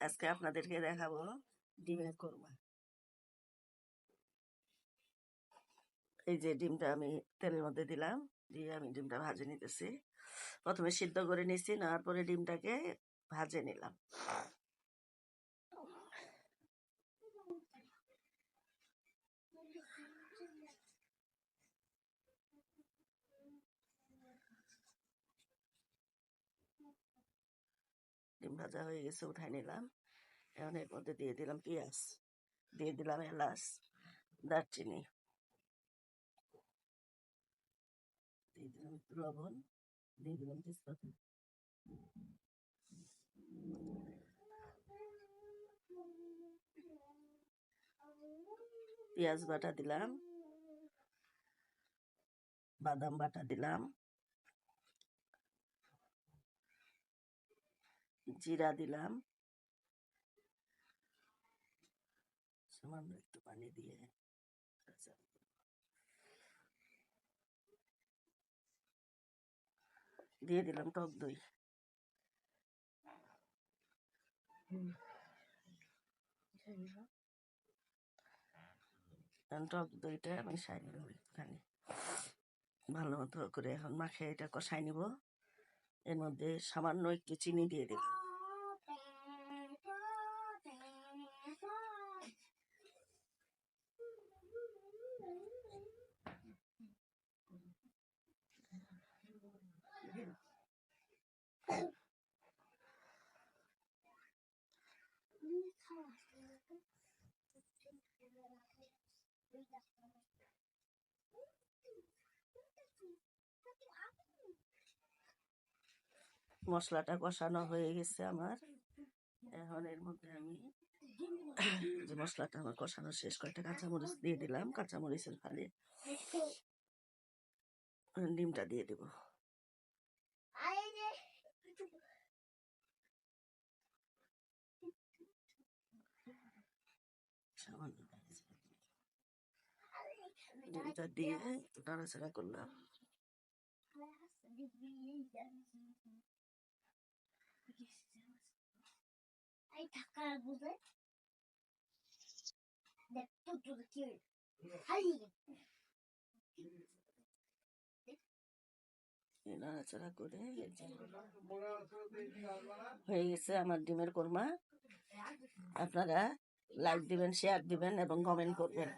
আজকে আপনাদেরকে দেখাবো, ডিমের কোরমা। এই যে ডিমটা আমি তেলের মধ্যে দিলাম, দিয়ে আমি ডিমটা ভাজে নিতেছি। প্রথমে সিদ্ধ করে নিচ্ছি নেওয়ার পরে ডিমটাকে ভাজে নিলাম। ডিম ভাজা হয়ে গেছে, উঠাই নিলাম। এখন এর মধ্যে দিয়ে দিলাম পেঁয়াজ। দিয়ে দিলাম এলাচ, দারচিনি। দিয়ে দিলাম একটু লবণ, দিয়ে দিলাম পেঁয়াজ বাটা দিলাম, বাদাম বাটা দিলাম। জিরা দিলাম। সামান্য একটু পানি দিয়ে দিয়ে দিলাম টক দই। টক দইটা মিশাই নিলাম একটুখানি। ভালো মতো করে এখন মাখে এটা কষাই নিব। এর মধ্যে সামান্য একটু চিনি দিয়ে দেব মশলাটা কষানো হয়ে গেছে আমার। এখন এর মধ্যে আমি যে মশলাটা আমার কষানো শেষ কয়েকটা কাঁচামরিচ দিয়ে দিলাম। কাঁচামরিচের ফালে ডিমটা দিয়ে দেব। ডিমটা দিয়ে নাড়াচাড়া করলাম। বুঝে দেখ তো তো কি হাই এই নাড়াচাড়া করে হয়ে গেছে আমার ডিমের কোরমা আপনারা লাইক দিবেন শেয়ার দিবেন এবং কমেন্ট করবেন